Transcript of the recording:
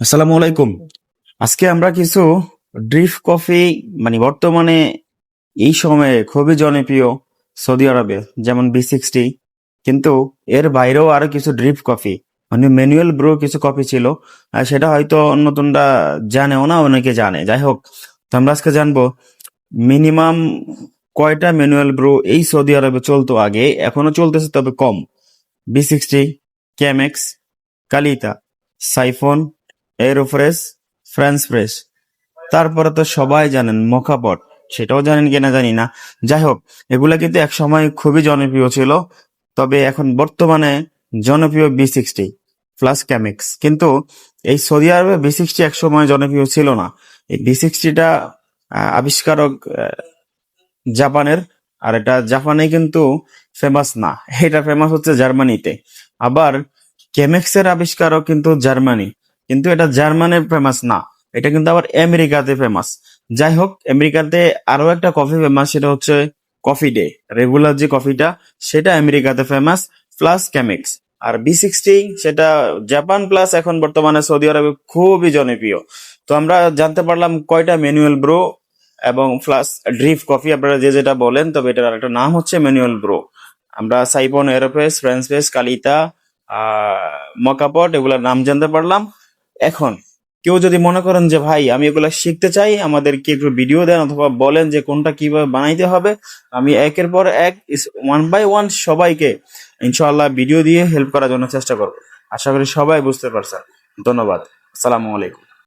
আসসালামু আলাইকুম। আজকে আমরা কিছু ড্রিফ কফি মানে বর্তমানে এই সময়ে খুবই জনপ্রিয় সৌদি আরবে, যেমন বি সিক্সটি কিন্তু এর বাইরেও আরও কিছু ড্রিপ কফি মানে ম্যানুয়াল ব্রো কিছু কফি ছিল, আর সেটা হয়তো নতুনটা জানেও না, অনেকে জানে। যাই হোক, তো আমরা আজকে জানব, মিনিমাম কয়টা ম্যানুয়াল ব্রো এই সৌদি আরবে চলতো আগে, এখনও চলতেছে তবে কম। V sixty Chemex Kalita siphon Aeropress French press তারপরে তো সবাই জানেন মোকাপট সেটাও জানেন কিনা জানি না। যাই হোক, এগুলা কিন্তু এক সময় খুবই জনপ্রিয় ছিল, তবে এখন বর্তমানে জনপ্রিয় বি সিক্সটি প্লাস ক্যামিক্স কিন্তু এই সৌদি আরবে বি সিক্সটি এক সময় জনপ্রিয় ছিল না। এই বি সিক্সটিটা আবিষ্কারক জাপানের, আর এটা জাপানে কিন্তু ফেমাস না। এটা ফেমাস হচ্ছে জার্মানিতে। আবার কেমেক্সের আবিষ্কারক কিন্তু জার্মানি। কিন্তু এটা জার্মানির ফেমাস না। এটা কিন্তু আবার আমেরিকাতে ফেমাস যাই হোক, আমেরিকাতে আরও একটা কফি ফেমাস সেটা হচ্ছে কফি ডে রেগুলার যে কফিটা সেটা আমেরিকাতে ফেমাস প্লাস কেমিক্স আর বি সিক্সটি সেটা জাপান প্লাস এখন বর্তমানে সৌদি আরবে খুবই জনপ্রিয়। তো আমরা জানতে পারলাম কয়টা ম্যানুয়াল ব্রো এবং প্লাস ড্রিফ কফি আপনারা যে যেটা বলেন, তবে এটার আরেকটা নাম হচ্ছে ম্যানুয়াল ব্রো আমরা সাইপন এরোফেস ফ্রেঞ্চ ফেস কালিতা মকাপট এগুলার নাম জানতে পারলাম। এখন কেউ যদি মনে করেন যে, ভাই, আমি এগুলো শিখতে চাই, আমাদেরকে একটু ভিডিও দেন অথবা বলেন যে, কোনটা কীভাবে বানাইতে হবে। আমি একের পর এক ওয়ান বাই ওয়ান সবাইকে ইনশাআল্লাহ ভিডিও দিয়ে হেল্প করার জন্য চেষ্টা করব। আশা করি সবাই বুঝতে পারছেন। ধন্যবাদ। আসসালামু আলাইকুম।